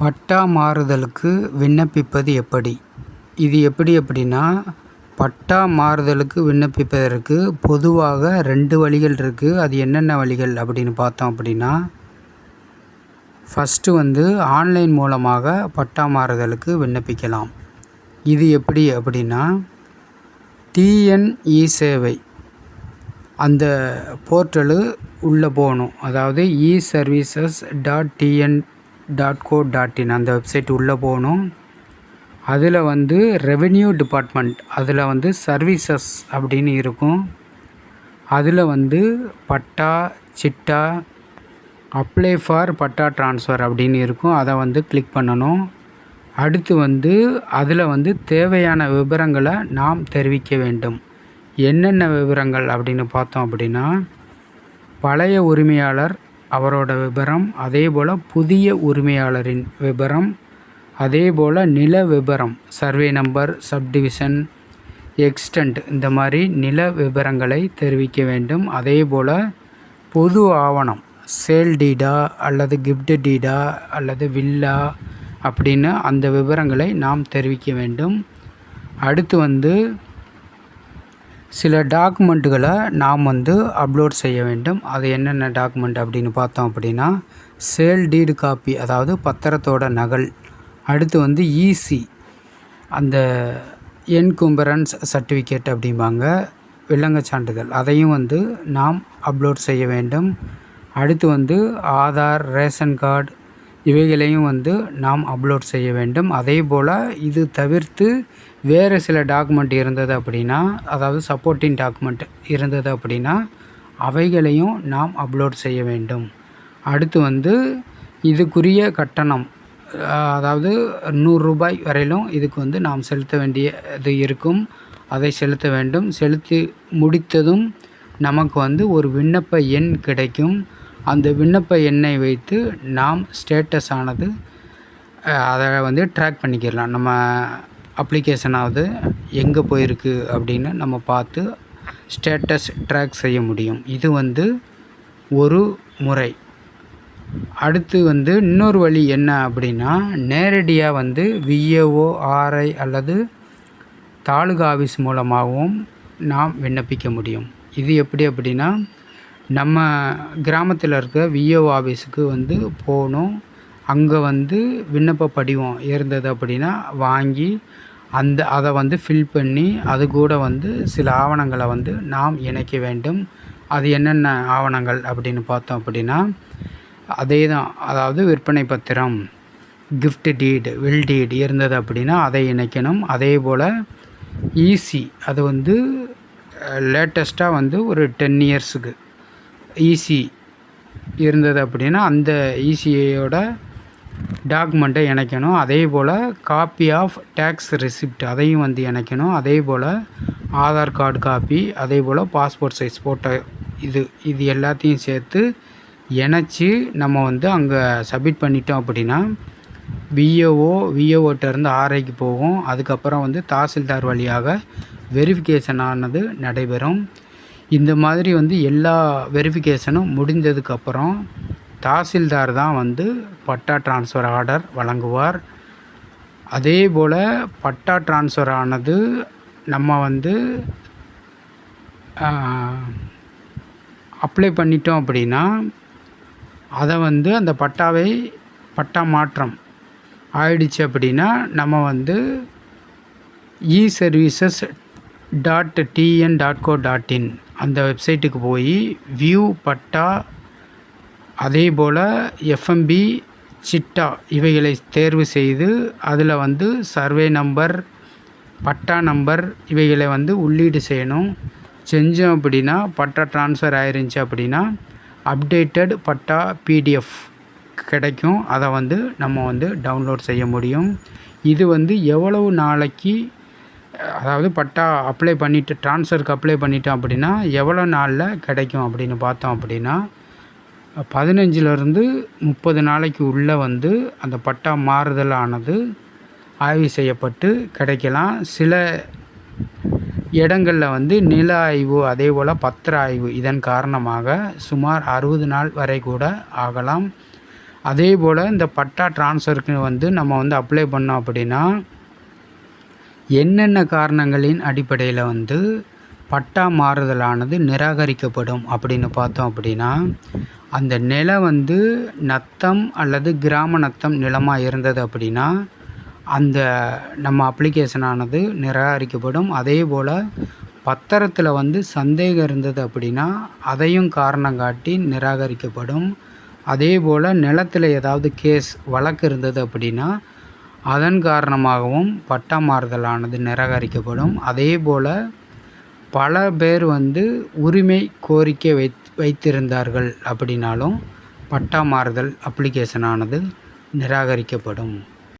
பட்டா மாறுதலுக்கு விண்ணப்பிப்பது எப்படி? இது எப்படி அப்படின்னா பட்டா மாறுதலுக்கு விண்ணப்பிப்பதற்கு பொதுவாக ரெண்டு வழிகள் இருக்குது அது என்னென்ன வழிகள் அப்படின்னு பார்த்தோம் அப்படின்னா ஃபஸ்ட்டு வந்து ஆன்லைன் மூலமாக பட்டா மாறுதலுக்கு விண்ணப்பிக்கலாம். இது எப்படி அப்படின்னா டிஎன்இ சேவை. அந்த போர்ட்டலு உள்ளே போகணும். அதாவது e services dot TN dot gov dot in அந்த வெப்சைட் உள்ளே போகணும். அதில் வந்து ரெவென்யூ டிபார்ட்மெண்ட் அதில் வந்து சர்வீசஸ் அப்படின்னு இருக்கும். அதில் வந்து patta chitta apply for patta transfer அப்படின்னு இருக்கும். அதை வந்து கிளிக் பண்ணணும். அடுத்து வந்து அதில் வந்து தேவையான விவரங்களை நாம் தெரிவிக்க வேண்டும். என்னென்ன விவரங்கள் அப்படின்னு பார்த்தோம் அப்படின்னா பழைய உரிமையாளர் அவரோட விபரம் அதே போல் புதிய உரிமையாளரின் விபரம் அதே போல் நில விபரம் சர்வே நம்பர் சப்டிவிஷன் எக்ஸ்டண்ட் இந்த மாதிரி நில விபரங்களை தெரிவிக்க வேண்டும். அதே போல் பொது ஆவணம் சேல் டீடா அல்லது கிஃப்ட் டீடா அல்லது வில்லா அப்படின்னு அந்த விவரங்களை நாம் தெரிவிக்க வேண்டும். அடுத்து வந்து சில டாக்குமெண்ட்டுகளை நாம் வந்து அப்லோட் செய்ய வேண்டும். அது என்னென்ன டாக்குமெண்ட் அப்படின்னு பார்த்தோம் அப்படின்னா சேல் டீடு காப்பி அதாவது பத்திரத்தோட நகல். அடுத்து வந்து ஈசி அந்த என்கும்பரன்ஸ் சர்டிஃபிகேட் அப்படிம்பாங்க வில்லங்கச் சான்றிதழ். அதையும் வந்து நாம் அப்லோட் செய்ய வேண்டும். அடுத்து வந்து ஆதார் ரேஷன் கார்டு இவைகளையும் வந்து நாம் அப்லோட் செய்ய வேண்டும். அதே போல் இது தவிர்த்து வேறு சில டாக்குமெண்ட் இருந்தது அப்படின்னா அதாவது சப்போர்ட்டிங் டாக்குமெண்ட் இருந்தது அப்படின்னா அவைகளையும் நாம் அப்லோட் செய்ய வேண்டும். அடுத்து வந்து இதுக்குரிய கட்டணம் அதாவது நூறுரூபாய் வரையிலும் இதுக்கு வந்து நாம் செலுத்த வேண்டிய இது இருக்கும். அதை செலுத்த வேண்டும். செலுத்தி முடித்ததும் நமக்கு வந்து ஒரு விண்ணப்ப எண் கிடைக்கும். அந்த விண்ணப்ப எண்ணை வைத்து நாம் ஸ்டேட்டஸ் ஆனது அதை வந்து ட்ராக் பண்ணிக்கிடலாம் நம்ம அப்ளிகேஷனாவது எங்கே போயிருக்கு அப்படின்னு நம்ம பார்த்து ஸ்டேட்டஸ் ட்ராக் செய்ய முடியும். இது வந்து ஒரு முறை. அடுத்து வந்து இன்னொரு வழி என்ன அப்படின்னா நேரடியாக வந்து விஏஓ ஆர்ஐ அல்லது தாலுகா ஆஃபீஸ் மூலமாகவும் நாம் விண்ணப்பிக்க முடியும். இது எப்படி அப்படின்னா நம்ம கிராமத்தில் இருக்க விஏஓ ஆஃபீஸுக்கு வந்து போகணும் அங்கே வந்து விண்ணப்ப படிவம் இருந்தது அப்படின்னா வாங்கி அந்த அதை வந்து ஃபில் பண்ணி அது கூட வந்து சில ஆவணங்களை வந்து நாம் இணைக்க வேண்டும். அது என்னென்ன ஆவணங்கள் அப்படின்னு பார்த்தோம் அப்படின்னா அதே தான் அதாவது விற்பனை பத்திரம் கிஃப்ட் டீடு வில் டீடு இருந்தது அப்படின்னா அதை இணைக்கணும். அதே போல் ஈசி அது வந்து லேட்டஸ்ட்டாக வந்து ஒரு டென் இயர்ஸுக்கு ஈசி இருந்தது அப்படின்னா அந்த ஈசியோட டாக்குமெண்ட்டை இணைக்கணும். அதே போல் காப்பி ஆஃப் டேக்ஸ் ரெசிப்ட் அதையும் வந்து இணைக்கணும். அதே போல் ஆதார் கார்டு காப்பி அதே போல் பாஸ்போர்ட் சைஸ் ஃபோட்டோ இது இது எல்லாத்தையும் சேர்த்து இணைச்சி நம்ம வந்து அங்கே சப்மிட் பண்ணிட்டோம் அப்படின்னா விஏஓ விஏஓட்டேருந்து ஆர்ஐக்கு போகும். அதுக்கப்புறம் வந்து தாசில்தார் வழியாக வெரிஃபிகேஷன் ஆனது நடைபெறும். இந்த மாதிரி வந்து எல்லா வெரிஃபிகேஷனும் முடிஞ்சதுக்கப்புறம் தாசில்தார் தான் வந்து பட்டா ட்ரான்ஸ்ஃபர் ஆர்டர் வழங்குவார். அதே போல் பட்டா ட்ரான்ஸ்ஃபர் ஆனது நம்ம வந்து அப்ளை பண்ணிட்டோம் அப்படின்னா அதை வந்து அந்த பட்டாவை பட்டா மாற்றம் ஆயிடுச்சு அப்படின்னா நம்ம வந்து e services dot TN dot gov dot in அந்த வெப்சைட்டுக்கு போய் வியூ பட்டா அதே போல் எஃப்எம்பி சிட்டா இவைகளை தேர்வு செய்து அதில் வந்து சர்வே நம்பர் பட்டா நம்பர் இவைகளை வந்து உள்ளீடு செய்யணும். செஞ்சோம் அப்படின்னா பட்டா ட்ரான்ஸ்ஃபர் ஆயிருந்துச்சு அப்படின்னா அப்டேட்டட் பட்டா பிடிஎஃப் கிடைக்கும். அதை வந்து நம்ம வந்து டவுன்லோட் செய்ய முடியும். இது வந்து எவ்வளவு நாளைக்கு அதாவது பட்டா அப்ளை பண்ணிவிட்டு ட்ரான்ஸ்ஃபருக்கு அப்ளை பண்ணிட்டோம் அப்படின்னா எவ்வளோ நாளில் கிடைக்கும் அப்படின்னு பார்த்தோம் அப்படின்னா பதினஞ்சுலேருந்து முப்பது நாளைக்கு உள்ளே வந்து அந்த பட்டா மாறுதலானது ஆய்வு செய்யப்பட்டு கிடைக்கலாம். சில இடங்களில் வந்து நில ஆய்வு அதே போல் பத்திர ஆய்வு இதன் காரணமாக சுமார் அறுபது நாள் வரை கூட ஆகலாம். அதே போல் இந்த பட்டா ட்ரான்ஸ்ஃபருக்கு வந்து நம்ம வந்து அப்ளை பண்ணோம் அப்படின்னா என்னென்ன காரணங்களின் அடிப்படையில் வந்து பட்டா மாறுதலானது நிராகரிக்கப்படும் அப்படின்னு பார்த்தோம் அப்படின்னா அந்த நிலம் வந்து நத்தம் அல்லது கிராம நத்தம் நிலமாக இருந்தது அப்படின்னா அந்த நம்ம அப்ளிகேஷனானது நிராகரிக்கப்படும். அதே போல் பத்திரத்தில் வந்து சந்தேகம் இருந்தது அப்படின்னா அதையும் காரணம் காட்டி நிராகரிக்கப்படும். அதே போல் நிலத்தில் ஏதாவது கேஸ் வழக்கு இருந்தது அப்படின்னா அதன் காரணமாகவும் பட்டா மாறுதலானது நிராகரிக்கப்படும். அதே போல் பல பேர் வந்து உரிமை கோரிக்கை வைத் வைத்திருந்தார்கள் அப்படின்னாலும் பட்டா மாறுதல் அப்ளிகேஷனானது நிராகரிக்கப்படும்.